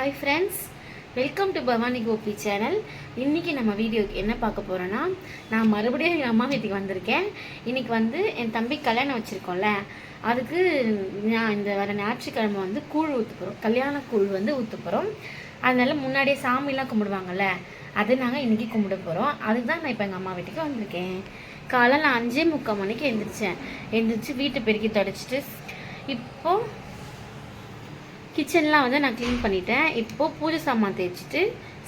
Hi friends welcome to Bhavani Gobi channel இன்றைக்கி நம்ம வீடியோக்கு என்ன பார்க்க போகிறோன்னா நான் மறுபடியும் எங்கள் அம்மா வீட்டுக்கு வந்திருக்கேன். இன்றைக்கி வந்து என் தம்பி கல்யாணம் வச்சுருக்கோம்ல. அதுக்கு நான் இந்த வர ஞாயிற்றுக்கிழமை வந்து கூழ் ஊற்ற போகிறோம் கல்யாண கூழ் வந்து ஊற்ற போகிறோம் அதனால் முன்னாடியே சாமிலாம் கும்பிடுவாங்கல்ல அதை நாங்கள் இன்றைக்கி கும்பிட போகிறோம் அதுக்கு தான் நான் இப்போ எங்கள் அம்மா வீட்டுக்கு வந்திருக்கேன். காலையில் நான் அஞ்சே முக்கால் மணிக்கு எழுந்திரிச்சேன் எழுந்திரிச்சு வீட்டை பெருக்கி தொடச்சிட்டு இப்போது கிச்சன்லாம் வந்து நான் க்ளீன் பண்ணிட்டேன். இப்போது பூஜை சாமான் தேய்ச்சிட்டு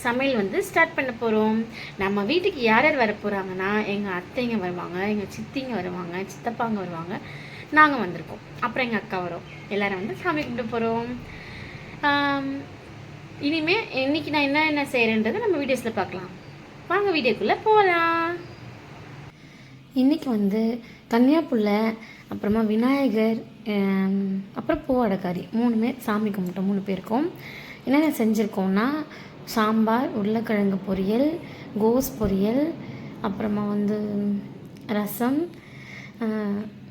சமையல் வந்து ஸ்டார்ட் பண்ண போகிறோம் நம்ம வீட்டுக்கு யார் யார் வர போகிறாங்கன்னா எங்கள் அத்தைங்க வருவாங்க எங்கள் சித்திங்க வருவாங்க சித்தப்பாங்க வருவாங்க நாங்கள் வந்திருக்கோம். அப்புறம் எங்கள் அக்கா வரும். எல்லோரும் வந்து சாமி கும்பிட போகிறோம் இனிமேல் இன்னைக்கு நான் என்ன என்ன செய்கிறேன்றதை நம்ம வீடியோஸில் பார்க்கலாம். வாங்க வீடியோக்குள்ளே போகலாம் இன்றைக்கி வந்து கன்னியாப்புள்ள அப்புறமா விநாயகர் அப்புறம் பூவடக்காரி மூணுமே சாமி கும்பிட்டோம் மூணு பேருக்கும். என்னென்ன செஞ்சுருக்கோம்னா சாம்பார் உருளைக்கிழங்கு பொரியல் கோஸ் பொரியல் அப்புறமா வந்து ரசம்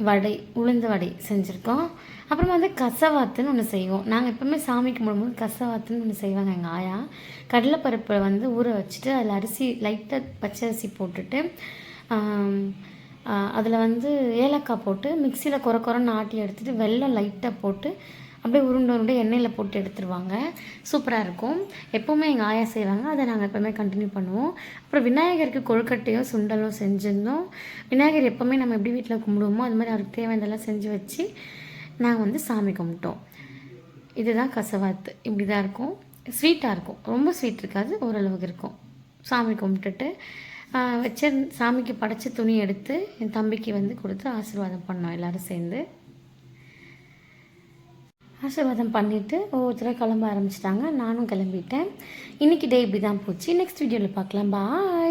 வடை உளுந்த வடை செஞ்சுருக்கோம். அப்புறமா வந்து கசவாத்துன்னு ஒன்று செய்வோம். நாங்கள் எப்போவுமே சாமி கும்பிடும்போது கசவாத்துன்னு ஒன்று செய்வாங்க எங்கள் ஆயா. கடலைப்பருப்பை வந்து ஊற வச்சுட்டு அதில் அரிசி லைட்டாக பச்சை அரிசி போட்டுட்டு அதில் வந்து ஏலக்காய் போட்டு மிக்சியில் குறை குறைன்னு ஆட்டி எடுத்துட்டு வெள்ளம் லைட்டாக போட்டு அப்படியே உருண்டை உருண்டை எண்ணெயில் போட்டு எடுத்துருவாங்க. சூப்பராக இருக்கும். எப்போவுமே எங்கள் ஆயா செய்வாங்க. அதை நாங்கள் எப்போவுமே கண்டினியூ பண்ணுவோம். அப்புறம் விநாயகருக்கு கொழுக்கட்டையும் சுண்டலும் செஞ்சுருந்தோம். விநாயகர் எப்போவுமே நம்ம எப்படி வீட்டில் கும்பிடுவோமோ அது மாதிரி அவருக்கு தேவையானதெல்லாம் செஞ்சு வச்சு நாங்கள் வந்து சாமி கும்பிட்டோம். இதுதான் கசவாத்து. இப்படி தான் இருக்கும் ஸ்வீட்டாக இருக்கும். ரொம்ப ஸ்வீட் இருக்காது. ஓரளவுக்கு இருக்கும். சாமி கும்பிட்டுட்டு வச்ச சாமிக்கு படைச்ச துணி எடுத்து என் தம்பிக்கு வந்து கொடுத்து ஆசீர்வாதம் பண்ணோம் எல்லோரும் சேர்ந்து. ஆசீர்வாதம் பண்ணிவிட்டு ஒவ்வொருத்தரும் கிளம்ப ஆரம்பிச்சிட்டாங்க. நானும் கிளம்பிட்டேன். இன்றைக்கி டே இப்படி தான் போச்சு. நெக்ஸ்ட் வீடியோவில் பார்க்கலாம். பாய்